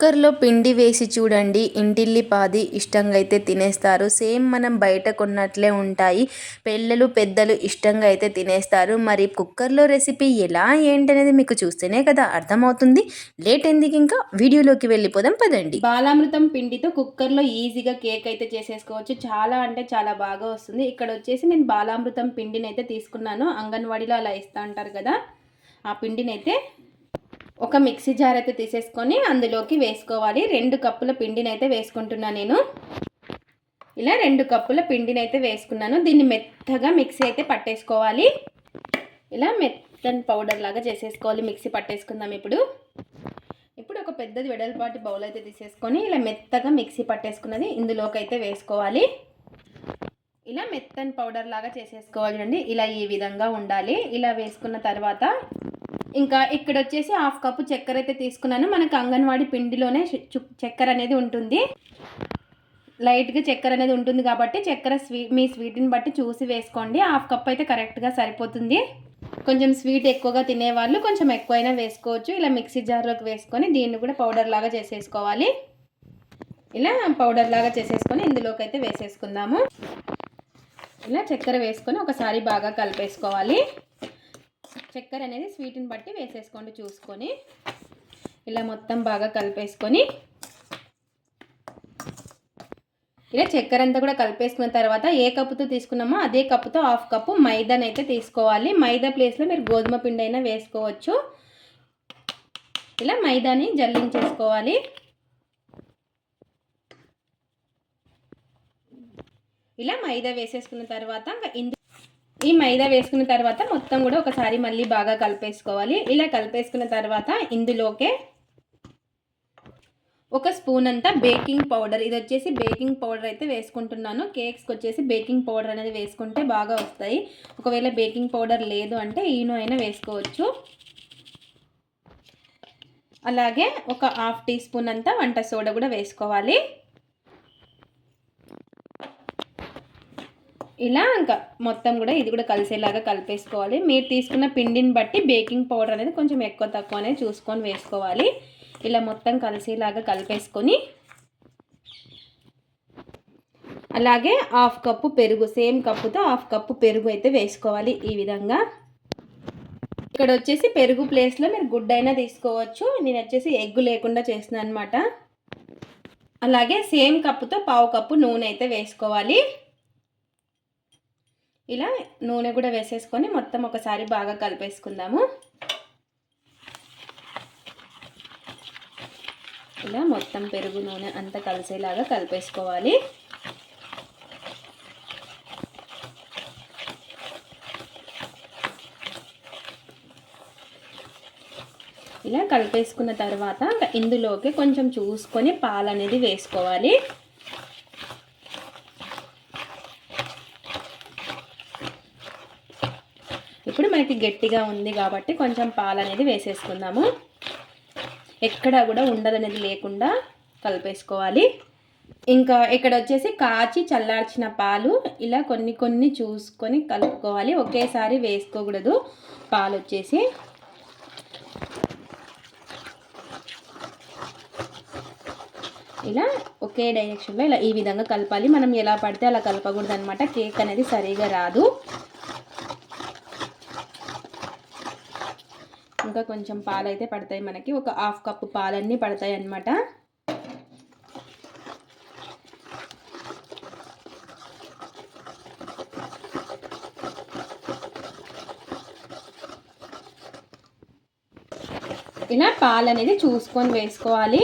కుక్కర్లో పిండి వేసి చూడండి. ఇంటిల్లిపాది ఇష్టంగా అయితే తినేస్తారు. సేమ్ మనం బయట కొన్నట్లే ఉంటాయి. పిల్లలు పెద్దలు ఇష్టంగా అయితే తినేస్తారు. మరి కుక్కర్లో రెసిపీ ఎలా ఏంటనేది మీకు చూస్తేనే కదా అర్థమవుతుంది. లేట్ ఎందుకు ఇంకా? వీడియోలోకి వెళ్ళిపోదాం పదండి. బాలామృతం పిండితో కుక్కర్లో ఈజీగా కేక్ అయితే చేసేసుకోవచ్చు. చాలా అంటే చాలా బాగా వస్తుంది. ఇక్కడ వచ్చేసి నేను బాలామృతం పిండిని అయితే తీసుకున్నాను. అంగన్వాడీలో అలా ఇస్తా అంటారు కదా. ఆ పిండిని అయితే ఒక మిక్సీ జార్ అయితే తీసేసుకొని అందులోకి వేసుకోవాలి. రెండు కప్పుల పిండిని అయితే వేసుకుంటున్నాను నేను. ఇలా రెండు కప్పుల పిండిని అయితే వేసుకున్నాను. దీన్ని మెత్తగా మిక్సీ అయితే పట్టేసుకోవాలి. ఇలా మెత్తని పౌడర్ లాగా చేసేసుకోవాలి. మిక్సీ పట్టేసుకుందాం ఇప్పుడు. ఇప్పుడు ఒక పెద్దది వెడల్పాటి బౌల్ అయితే తీసేసుకొని ఇలా మెత్తగా మిక్సీ పట్టేసుకున్నది ఇందులోకి అయితే వేసుకోవాలి. ఇలా మెత్తని పౌడర్ లాగా చేసేసుకోవాలి అండి. ఇలా ఈ విధంగా ఉండాలి. ఇలా వేసుకున్న తర్వాత ఇంకా ఇక్కడ వచ్చేసి హాఫ్ కప్పు చక్కెర అయితే తీసుకున్నాను. మనకు అంగన్వాడీ పిండిలోనే చక్కెర అనేది ఉంటుంది. లైట్గా చక్కెర అనేది ఉంటుంది కాబట్టి చక్కెర స్వీట్ మీ స్వీట్ని బట్టి చూసి వేసుకోండి. హాఫ్ కప్ అయితే కరెక్ట్గా సరిపోతుంది. కొంచెం స్వీట్ ఎక్కువగా తినేవాళ్ళు కొంచెం ఎక్కువైనా వేసుకోవచ్చు. ఇలా మిక్సీ జార్లోకి వేసుకొని దీన్ని కూడా పౌడర్ లాగా చేసేసుకోవాలి. ఇలా పౌడర్ లాగా చేసేసుకొని ఇందులోకి అయితే వేసేసుకుందాము. ఇలా చక్కెర వేసుకొని ఒకసారి బాగా కలిపేసుకోవాలి. చక్కెర అనేది స్వీట్ని బట్టి వేసేసుకోండి చూసుకొని. ఇలా మొత్తం బాగా కలిపేసుకొని. ఇలా చక్కెర అంతా కూడా కలిపేసుకున్న తర్వాత ఏ కప్పుతో తీసుకున్నామో అదే కప్పుతో హాఫ్ కప్పు మైదాని అయితే తీసుకోవాలి. మైదా ప్లేస్లో మీరు గోధుమ పిండి అయినా వేసుకోవచ్చు. ఇలా మైదాని జల్లించేసుకోవాలి. ఇలా మైదా వేసేసుకున్న తర్వాత ఇంకా ఇందు ఈ మైదా వేసుకున్న తర్వాత మొత్తం కూడా ఒకసారి మళ్ళీ బాగా కలిపేసుకోవాలి. ఇలా కలిపేసుకున్న తర్వాత ఇందులోకే ఒక స్పూన్ అంతా బేకింగ్ పౌడర్. ఇది వచ్చేసి బేకింగ్ పౌడర్ అయితే వేసుకుంటున్నాను. కేక్స్కి వచ్చేసి బేకింగ్ పౌడర్ అనేది వేసుకుంటే బాగా వస్తాయి. ఒకవేళ బేకింగ్ పౌడర్ లేదు అంటే ఈనో అయినా వేసుకోవచ్చు. అలాగే ఒక హాఫ్ టీ స్పూన్ అంతా వంట సోడా కూడా వేసుకోవాలి. ఇలా ఇంకా మొత్తం కూడా ఇది కూడా కలిసేలాగా కలిపేసుకోవాలి. మీరు తీసుకున్న పిండిని బట్టి బేకింగ్ పౌడర్ అనేది కొంచెం ఎక్కువ తక్కువ అనేది చూసుకొని వేసుకోవాలి. ఇలా మొత్తం కలిసేలాగా కలిపేసుకొని అలాగే హాఫ్ కప్పు పెరుగు సేమ్ కప్పుతో హాఫ్ కప్పు పెరుగు అయితే వేసుకోవాలి ఈ విధంగా. ఇక్కడ వచ్చేసి పెరుగు ప్లేస్లో మీరు గుడ్ అయినా తీసుకోవచ్చు. నేను వచ్చేసి ఎగ్గు లేకుండా చేస్తున్నాను అనమాట అలాగే సేమ్ కప్పుతో పావు కప్పు నూనె అయితే వేసుకోవాలి. ఇలా నూనె కూడా వేసేసుకొని మొత్తం ఒకసారి బాగా కలిపేసుకుందాము. ఇలా మొత్తం పెరుగు నూనె అంతా కలిసేలాగా కలిపేసుకోవాలి. ఇలా కలిపేసుకున్న తర్వాత ఇందులోకి కొంచెం చూసుకొని పాలు అనేది వేసుకోవాలి. ఇప్పుడు మనకి గట్టిగా ఉంది కాబట్టి కొంచెం పాలు అనేది వేసేసుకుందాము. ఎక్కడా కూడా ఉండదనేది లేకుండా కలిపేసుకోవాలి. ఇంకా ఇక్కడ వచ్చేసి కాచి చల్లార్చిన పాలు ఇలా కొన్ని కొన్ని చూసుకొని కలుపుకోవాలి. ఒకేసారి వేసుకోకూడదు. పాలు వచ్చేసి. ఇలా ఒకే డైరెక్షన్లో ఇలా ఈ విధంగా కలపాలి. మనం ఎలా పడితే అలా కలపకూడదు అనమాట కేక్ అనేది సరిగా రాదు. ఇంకా కొంచెం పాలు అయితే పడతాయి మనకి. ఒక హాఫ్ కప్పు పాలన్నీ పడతాయి అన్నమాట. ఇలా పాలు అనేది చూసుకొని వేసుకోవాలి.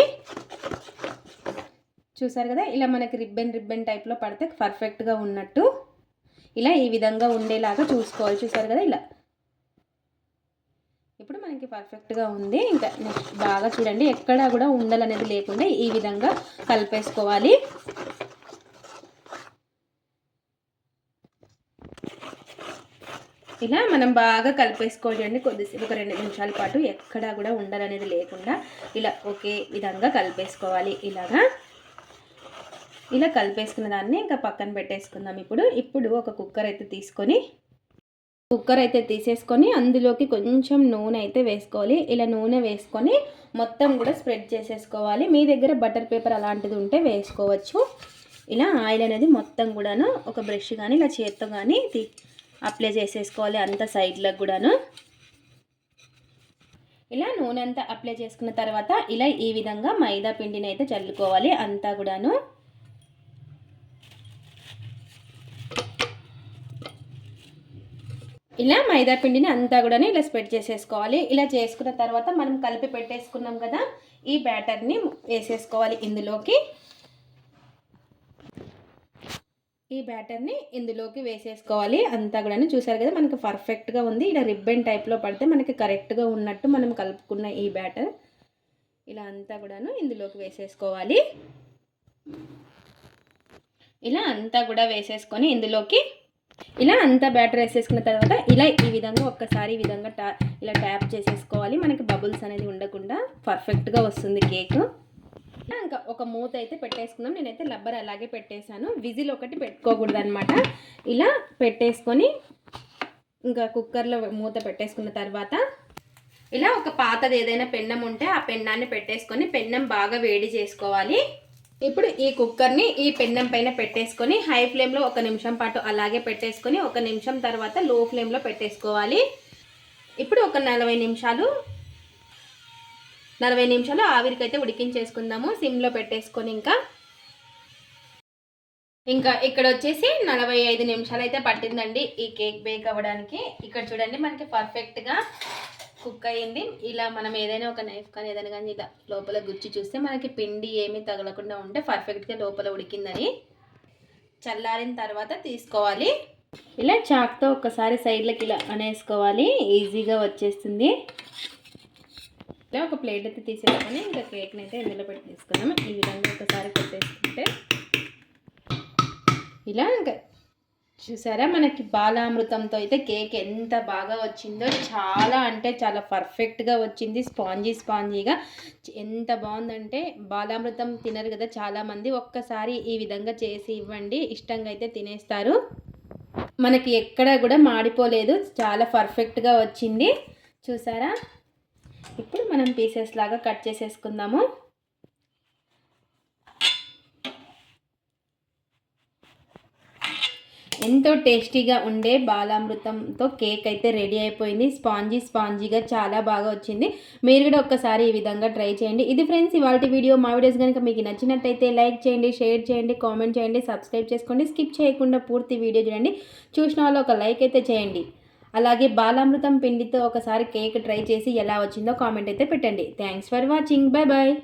చూసారు కదా? ఇలా మనకి రిబ్బన్ రిబ్బన్ టైప్లో పడితే పర్ఫెక్ట్గా ఉన్నట్టు. ఇలా ఈ విధంగా ఉండేలాగా చూసుకోవాలి. చూసారు కదా? ఇలా మనకి పర్ఫెక్ట్గా ఉంది. ఇంకా నెక్స్ట్ బాగా చూడండి ఎక్కడా కూడా ఉండలనేది లేకుండా ఈ విధంగా కలిపేసుకోవాలి. ఇలా మనం బాగా కలిపేసుకోవాలండి కొద్దిసేపు ఒక రెండు నిమిషాల పాటు ఎక్కడా కూడా ఉండలనేది లేకుండా ఇలా ఒకే విధంగా కలిపేసుకోవాలి. ఇలాగా. ఇలా కలిపేసుకున్న దాన్ని ఇంకా పక్కన పెట్టేసుకుందాం ఇప్పుడు. ఇప్పుడు ఒక కుక్కర్ అయితే తీసుకొని కుక్కర్ అయితే తీసేసుకొని అందులోకి కొంచెం నూనె అయితే వేసుకోవాలి. ఇలా నూనె వేసుకొని మొత్తం కూడా స్ప్రెడ్ చేసేసుకోవాలి. మీ దగ్గర బటర్ పేపర్ అలాంటిది ఉంటే వేసుకోవచ్చు. ఇలా ఆయిల్ అనేది మొత్తం కూడాను ఒక బ్రష్ కానీ ఇలా చేత్తో కానీ అప్లై చేసేసుకోవాలి అంత సైడ్లకు కూడాను. ఇలా నూనె అంతా అప్లై చేసుకున్న తర్వాత ఇలా ఈ విధంగా మైదా పిండిని అయితే చల్లుకోవాలి అంతా కూడాను. ఇలా మైదా పిండిని అంతా కూడా ఇలా స్ప్రెడ్ చేసేసుకోవాలి. ఇలా చేసుకున్న తర్వాత మనం కలిపి పెట్టేసుకున్నాం కదా ఈ బ్యాటర్ని వేసేసుకోవాలి ఇందులోకి. ఈ బ్యాటర్ని ఇందులోకి వేసేసుకోవాలి. అంతా కూడా చూసారు కదా మనకి పర్ఫెక్ట్గా ఉంది. ఇలా రిబ్బన్ టైప్లో పడితే మనకి కరెక్ట్గా ఉన్నట్టు మనం కలుపుకున్న ఈ బ్యాటర్ ఇలా అంతా కూడాను ఇందులోకి వేసేసుకోవాలి. ఇలా అంతా కూడా వేసేసుకొని ఇందులోకి ఇలా అంతా బ్యాటర్ వేసేసుకున్న తర్వాత ఇలా ఈ విధంగా ఒక్కసారి ఈ విధంగా టా ఇలా ట్యాప్ చేసేసుకోవాలి. మనకి బబుల్స్ అనేది ఉండకుండా పర్ఫెక్ట్గా వస్తుంది కేక్ ఇంకా ఒక మూత అయితే పెట్టేసుకుందాం. నేనైతే లబ్బర్ అలాగే పెట్టేశాను. విజిల్ ఒకటి పెట్టుకోకూడదు అనమాట ఇలా పెట్టేసుకొని ఇంకా కుక్కర్లో మూత పెట్టేసుకున్న తర్వాత ఇలా ఒక పాతది ఏదైనా పెన్నం ఉంటే ఆ పెన్నాన్ని పెట్టేసుకొని పెన్నం బాగా వేడి చేసుకోవాలి. ఇప్పుడు ఈ కుక్కర్ని ఈ పెన్నం పైన పెట్టేసుకొని హై ఫ్లేమ్లో ఒక నిమిషం పాటు అలాగే పెట్టేసుకొని ఒక నిమిషం తర్వాత లో ఫ్లేమ్లో పెట్టేసుకోవాలి. ఇప్పుడు ఒక నలభై నిమిషాలు నలభై నిమిషాలు ఆవిరికైతే ఉడికించేసుకుందాము. సిమ్లో పెట్టేసుకొని ఇంకా. ఇంకా ఇక్కడ వచ్చేసి నలభై ఐదు నిమిషాలు అయితే పట్టిందండి ఈ కేక్ బేక్ అవ్వడానికి. ఇక్కడ చూడండి మనకి పర్ఫెక్ట్గా కుక్ అయ్యింది. ఇలా మనం ఏదైనా ఒక నైఫ్ కానీ ఏదైనా కానీ ఇలా లోపల గుచ్చి చూస్తే మనకి పిండి ఏమీ తగలకుండా ఉంటే పర్ఫెక్ట్గా లోపల ఉడికిందని చల్లారిన తర్వాత తీసుకోవాలి. ఇలా చాక్తో ఒక్కసారి సైడ్లకి ఇలా అనేసుకోవాలి. ఈజీగా వచ్చేస్తుంది. ఇలా ఒక ప్లేట్ అయితే తీసేసుకొని ఇంకా కేక్ని అయితే ఇందులో పెట్టి తీసుకున్నాము ఈ విధంగా ఒకసారి పెట్టేసుకుంటే ఇలా ఇంకా చూసారా? మనకి బాలామృతంతో అయితే కేక్ ఎంత బాగా వచ్చిందో చాలా అంటే చాలా పర్ఫెక్ట్గా వచ్చింది. స్పాంజీ స్పాంజీగా. ఎంత బాగుందంటే బాలామృతం తినరు కదా చాలామంది ఒక్కసారి ఈ విధంగా చేసి ఇవ్వండి. ఇష్టంగా అయితే తినేస్తారు. మనకి ఎక్కడ కూడా మాడిపోలేదు. చాలా పర్ఫెక్ట్గా వచ్చింది. చూసారా? ఇప్పుడు మనం పీసెస్ లాగా కట్ చేసేసుకుందాము. ఎంతో టేస్టీగా ఉండే బాలామృతంతో కేక్ అయితే రెడీ అయిపోయింది. స్పాంజీ స్పాంజీగా చాలా బాగా వచ్చింది. మీరు కూడా ఒక్కసారి ఈ విధంగా ట్రై చేయండి. ఇది ఫ్రెండ్స్ ఇవాళ వీడియో మా వీడియోస్ కనుక మీకు నచ్చినట్టయితే లైక్ చేయండి షేర్ చేయండి కామెంట్ చేయండి సబ్స్క్రైబ్ చేసుకోండి. స్కిప్ చేయకుండా పూర్తి వీడియో చూడండి. చూసిన వాళ్ళు ఒక లైక్ అయితే చేయండి. అలాగే బాలామృతం పిండితో ఒకసారి కేక్ ట్రై చేసి ఎలా వచ్చిందో కామెంట్ అయితే పెట్టండి. Thanks for watching. Bye bye